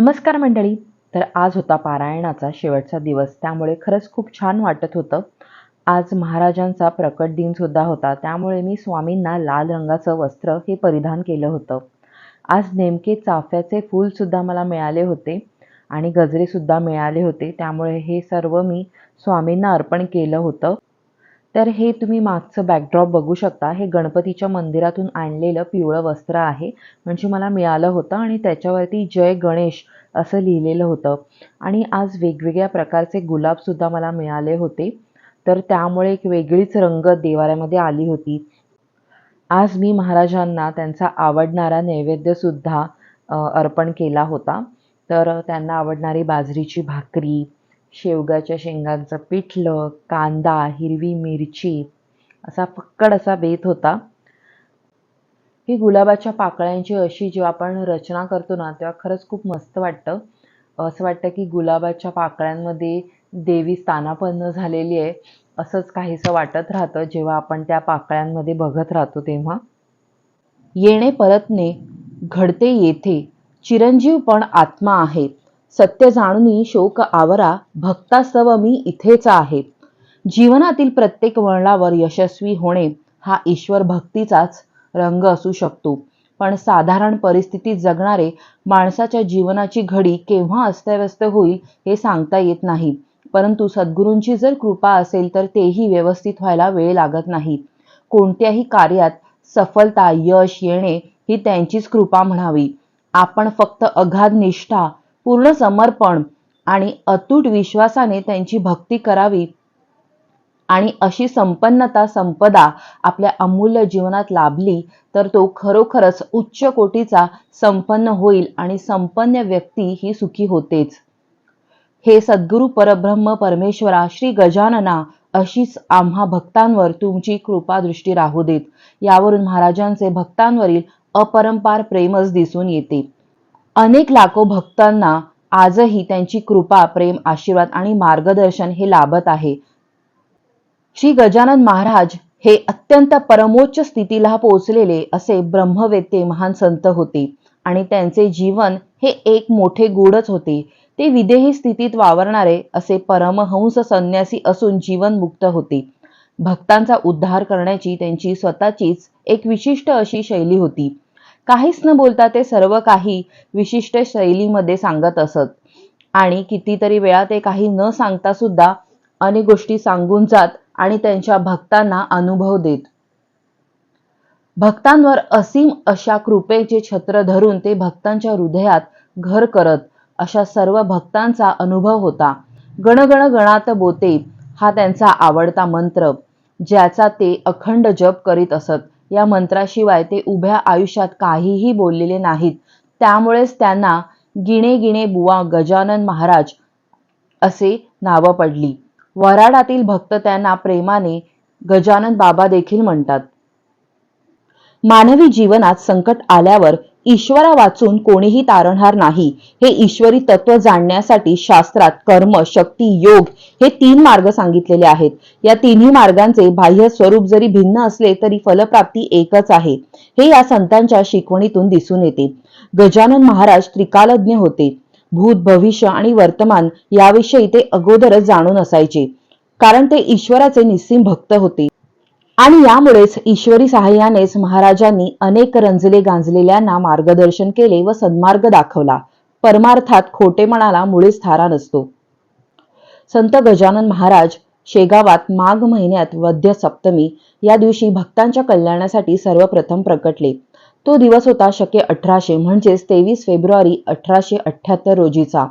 नमस्कार मंडळी. तर आज होता पारायणाचा शेवटचा दिवस. त्यामुळे खरंच खूप छान वाटत होतं. आज महाराजांचा प्रकट दिनसुद्धा होता. त्यामुळे मी स्वामींना लाल रंगाचं वस्त्र हे परिधान केलं होतं. आज नेमके चाफ्याचे फूलसुद्धा मला मिळाले होते आणि गजरेसुद्धा मिळाले होते. त्यामुळे हे सर्व मी स्वामींना अर्पण केलं होतं. तर हे तुम्ही मागचं बॅकड्रॉप बघू शकता. हे गणपतीच्या मंदिरातून आणलेलं पिवळं वस्त्र आहे. म्हणजे मला मिळालं होतं आणि त्याच्यावरती जय गणेश असं लिहिलेलं होतं. आणि आज वेगवेगळ्या प्रकारचे गुलाबसुद्धा मला मिळाले होते. तर त्यामुळे एक वेगळीच रंग देवाऱ्यामध्ये आली होती. आज मी महाराजांना त्यांचा आवडणारा नैवेद्यसुद्धा अर्पण केला होता. तर त्यांना आवडणारी बाजरीची भाकरी शेवगाच्या शेंगांचं पिठलं कांदा हिरवी मिरची असा फक्कड असा बेत होता. ही गुलाबाच्या पाकळ्यांची अशी जेव्हा आपण रचना करतो ना तेव्हा खरंच खूप मस्त वाटतं. असं वाटतं की गुलाबाच्या पाकळ्यांमध्ये देवी स्थानापन्न झालेली आहे असंच काहीसं वाटत राहतं जेव्हा आपण त्या पाकळ्यांमध्ये बघत राहतो तेव्हा. येणे परतणे घडते येथे चिरंजीव पण आत्मा आहेत. सत्य जाणूनी शोक आवरा भक्तास्तव मी इथेच आहे. जीवनातील प्रत्येक वळणावर यशस्वी होणे हा ईश्वर भक्तीचाच रंग असू शकतो. पण साधारण परिस्थितीत जगणारे माणसाच्या जीवनाची घडी केव्हा अस्तव्यस्त होईल हे सांगता येत नाही. परंतु सद्गुरूंची जर कृपा असेल तर तेही व्यवस्थित व्हायला वेळ लागत नाही. कोणत्याही कार्यात सफलता यश येणे ही त्यांचीच कृपा म्हणावी. आपण फक्त अगाध निष्ठा पूर्ण समर्पण आणि अतूट विश्वासाने त्यांची भक्ती करावी आणि अशी संपन्नता संपदा आपल्या अमूल्य जीवनात लाभली तर तो खरोखरच उच्च कोटीचा संपन्न होईल आणि संपन्न व्यक्ती ही सुखी होतेच. हे सद्गुरु परब्रह्म परमेश्वरा श्री गजानना अशीच आम्हा भक्तांवर तुमची कृपा दृष्टी राहू देत. यावरून महाराजांचे भक्तांवरील अपरंपार प्रेमच दिसून येते. अनेक लाखो भक्तांना आजही त्यांची कृपा प्रेम आशीर्वाद आणि मार्गदर्शन हे लाभत आहे. श्री गजानन महाराज हे अत्यंत परमोच्च स्थितीला पोहोचलेले असे ब्रह्मवेत्ते महान संत होते आणि त्यांचे जीवन हे एक मोठे गूढच होते. ते विदेही स्थितीत वावरणारे असे परमहंस संन्यासी असून जीवनमुक्त होते. भक्तांचा उद्धार करण्याची त्यांची स्वतःचीच एक विशिष्ट अशी शैली होती. काहीच न बोलता ते सर्व काही विशिष्ट शैलीमध्ये सांगत असत. आणि कितीतरी वेळा ते काही न सांगता सुद्धा अनेक गोष्टी सांगून जात आणि त्यांच्या भक्तांना अनुभव देत. भक्तांवर असीम अशा कृपेचे छत्र धरून ते भक्तांच्या हृदयात घर करत अशा सर्व भक्तांचा अनुभव होता. गणगण गणात बोते हा त्यांचा आवडता मंत्र ज्याचा ते अखंड जप करीत असत. या मंत्राशिवाय ते उभ्या आयुष्यात काहीही बोललेले नाहीत. त्यामुळेच त्यांना गिणे गिणे बुवा गजानन महाराज असे नावं पडली. वराडातील भक्त त्यांना प्रेमाने गजानन बाबा देखील म्हणतात. मानवी जीवनात संकट आल्यावर ईश्वरा वाचून कोणीही तारणहार नाही. हे ईश्वरी तत्व जाणण्यासाठी शास्त्रात कर्म शक्ती योग हे तीन मार्ग सांगितलेले आहेत. या तिन्ही मार्गांचे बाह्य स्वरूप जरी भिन्न असले तरी फलप्राप्ती एकच आहे. हे या संतांच्या शिकवणीतून दिसून येते. गजानन महाराज त्रिकालज्ञ होते. भूत भविष्य आणि वर्तमान याविषयी ते अगोदरच जाणून असायचे. कारण ते ईश्वराचे निस्सीम भक्त होते. आणि यामुळेच ईश्वरी सहाय्यानेच महाराजांनी अनेक रंजले गांजलेल्यांना मार्गदर्शन केले व सन्मार्ग दाखवला. परमार्थात खोटेपणाला मुळीच थारा नसतो. संत गजानन महाराज शेगावात माघ महिन्यात वद्य सप्तमी या दिवशी भक्तांच्या कल्याणासाठी सर्वप्रथम प्रकटले. तो दिवस होता शके अठराशे म्हणजेच तेवीस फेब्रुवारी अठराशे अठ्ठ्याहत्तर रोजीचा.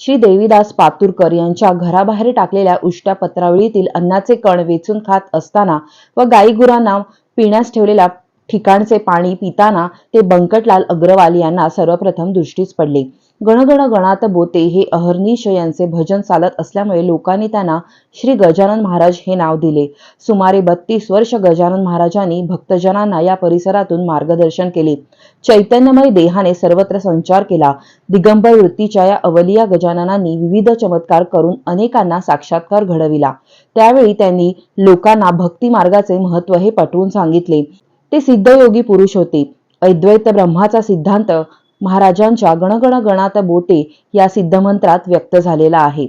श्री देवीदास पातुरकर यांच्या घराबाहेर टाकलेल्या उष्ट्या पत्रावळीतील अन्नाचे कण वेचून खात असताना व गाईगुरांना पिण्यास ठेवलेल्या ठिकाणचे पाणी पिताना ते बंकटलाल अग्रवाल यांना सर्वप्रथम दृष्टीस पडले. गणगण गणात बोते हे अहर्निश यांचे भजन चालत असल्यामुळे लोकांनी त्यांना श्री गजानन महाराज हे नाव दिले. सुमारे बत्तीस वर्ष गजानन महाराजांनी भक्तजनांना या परिसरातून मार्गदर्शन केले. चैतन्यमय देहाने सर्वत्र संचार केला. दिगंबर वृत्तीच्या या अवलिया गजाननांनी विविध चमत्कार करून अनेकांना साक्षात्कार घडविला. त्यावेळी त्यांनी लोकांना भक्ती मार्गाचे महत्त्व हे पटवून सांगितले. ते सिद्धयोगी पुरुष होते. अद्वैत ब्रह्माचा सिद्धांत महाराजांच्या गणगण गणात बोते या सिद्धमंत्रात व्यक्त झालेला आहे.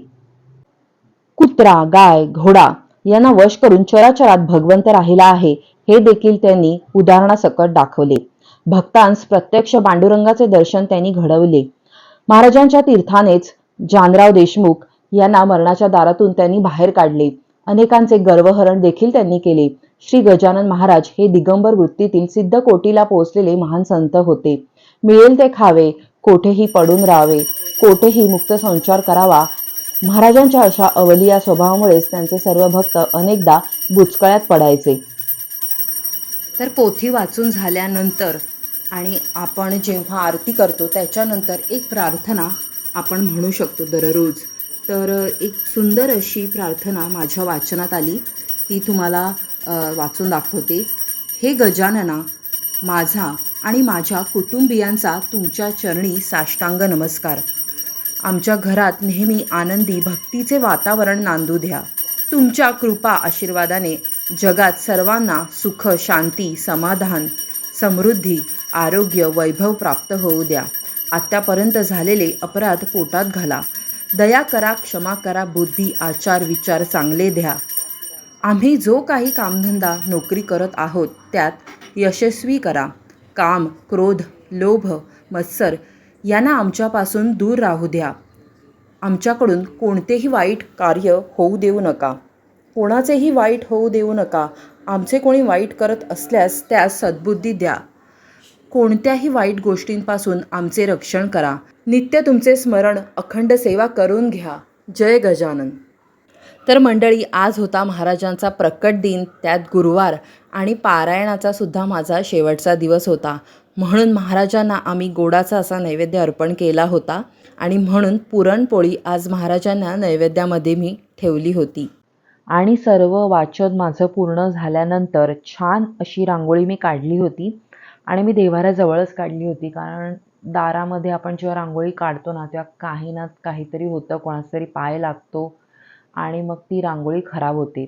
कुत्रा गाय घोडा यांना वश करून चराचरात भगवंत राहिला आहे हे देखील त्यांनी उदाहरणासकट दाखवले. भक्तांस प्रत्यक्ष पांडुरंगाचे दर्शन त्यांनी घडवले. महाराजांच्या तीर्थानेच जानराव देशमुख यांना मरणाच्या दारातून त्यांनी बाहेर काढले. अनेकांचे गर्वहरण देखील त्यांनी केले. श्री गजानन महाराज हे दिगंबर वृत्तीतील सिद्ध कोटीला पोहोचलेले महान संत होते. मिळेल ते खावे कोठेही पडून राहावे कोठेही मुक्त संचार करावा. महाराजांच्या अशा अवलिया स्वभावामुळेच त्यांचे सर्व भक्त अनेकदा बुचकळ्यात पडायचे. तर पोथी वाचून झाल्यानंतर आणि आपण जेव्हा आरती करतो त्याच्यानंतर एक प्रार्थना आपण म्हणू शकतो दररोज. तर एक सुंदर अशी प्रार्थना माझ्या वाचनात आली. ती तुम्हाला वाचून दाखवते. हे गजानना माझा आणि माझ्या कुटुंबियांचा तुमच्या चरणी साष्टांग नमस्कार. आमच्या घरात नेहमी आनंदी भक्तीचे वातावरण नांदू द्या. तुमच्या कृपा आशीर्वादाने जगात सर्वांना सुख शांती समाधान समृद्धी आरोग्य वैभव प्राप्त होऊ द्या. आत्तापर्यंत झालेले अपराध पोटात घाला. दया करा क्षमा करा बुद्धी आचार विचार चांगले द्या. आम्ही जो काही कामधंदा नोकरी करत आहोत त्यात यशस्वी करा. काम क्रोध लोभ मत्सर यांना आमच्यापासून दूर राहू द्या. आमच्याकडून कोणतेही वाईट कार्य होऊ देऊ नका. कोणाचेही वाईट होऊ देऊ नका. आमचे कोणी वाईट करत असल्यास त्यास सद्बुद्धी द्या. कोणत्याही वाईट गोष्टींपासून आमचे रक्षण करा. नित्य तुमचे स्मरण अखंड सेवा करून घ्या. जय गजानन. तर मंडळी आज होता महाराजांचा प्रकट दिन त्यात गुरुवार आणि पारायणाचा सुद्धा माझा शेवटचा दिवस होता. म्हणून महाराजांना आम्ही गोडाचा असा नैवेद्य अर्पण केला होता आणि म्हणून पुरणपोळी आज महाराजांना नैवेद्यामध्ये मी ठेवली होती. आणि सर्व वाचन माझं पूर्ण झाल्यानंतर छान अशी रांगोळी मी काढली होती आणि मी देवाऱ्याजवळच काढली होती कारण दारामध्ये आपण जेव्हा रांगोळी काढतो ना तेव्हा काही ना काहीतरी होतं कोणाचा तरी पाय लागतो आणि मग ती रांगोळी खराब होते.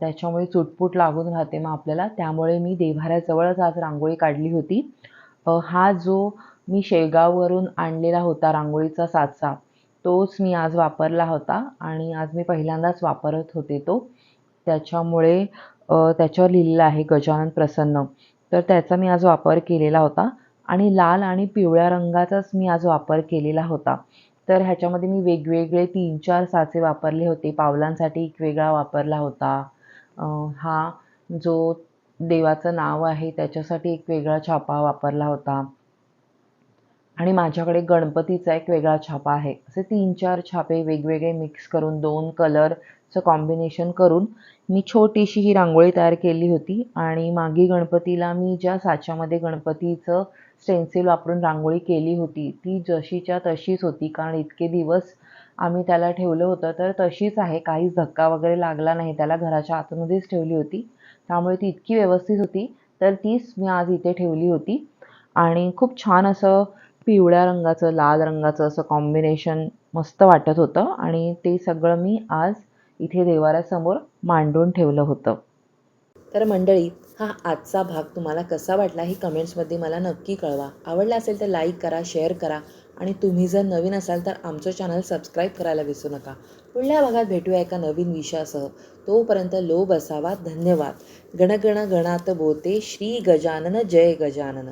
त्याच्यामुळे चुटपुट लागून राहते मग आपल्याला. त्यामुळे मी देव्हाऱ्याजवळच आज रांगोळी काढली होती. हा जो मी शेगाववरून आणलेला होता रांगोळीचा साचा तोच मी आज वापरला होता आणि आज मी पहिल्यांदाच वापरत होते तो. त्याच्यामुळे त्याच्यावर लिहिलेलं आहे गजानन प्रसन्न. तर त्याचा मी आज वापर केलेला होता आणि लाल आणि पिवळ्या रंगाचाच मी आज वापर केलेला होता. तर ह्याच्यामध्ये मी वेगवेगळे तीन चार साचे वापरले होते. पावलांसाठी एक वेगळा वापरला होता. हा जो देवाचं नाव आहे त्याच्यासाठी एक वेगळा छापा वापरला होता. आणि माझ्याकडे गणपतीचा एक वेगळा छापा आहे. असे तीन चार छापे वेगवेगळे मिक्स करून दोन कलरचं कॉम्बिनेशन करून मी छोटीशी ही रांगोळी तयार केली होती. आणि मागे गणपतीला मी ज्या साच्यामध्ये गणपतीचं स्टेन्सिल वापरून रांगोळी केली होती. ती जशीच्या तशीच होती. कारण इतके दिवस आम्ही त्याला ठेवलं होतं तर तशीच आहे. काहीच धक्का वगैरे लागला नाही. त्याला घराच्या आतमध्येच ठेवली होती. त्यामुळे ती इतकी व्यवस्थित होती तर तीच मी आज इथे ठेवली होती. आणि खूप छान असं पिवळ्या रंगाचं लाल रंगाचं असं कॉम्बिनेशन मस्त वाटत होतं. आणि ते सगळं मी आज इथे देवाऱ्यासमोर मांडून ठेवलं होतं. तर मंडळी हा आजचा भाग तुम्हाला कसा वाटला हे कमेंट्समध्ये मला नक्की कळवा. आवडला असेल तर लाईक करा शेअर करा आणि तुम्ही जर नवीन असाल तर आमचं चॅनल सबस्क्राईब करायला विसरू नका. पुढल्या भागात भेटूया एका नवीन विषयासह. तोपर्यंत लोभ असावा. धन्यवाद. गणगण गणात बोते. श्री गजानन जय गजानन.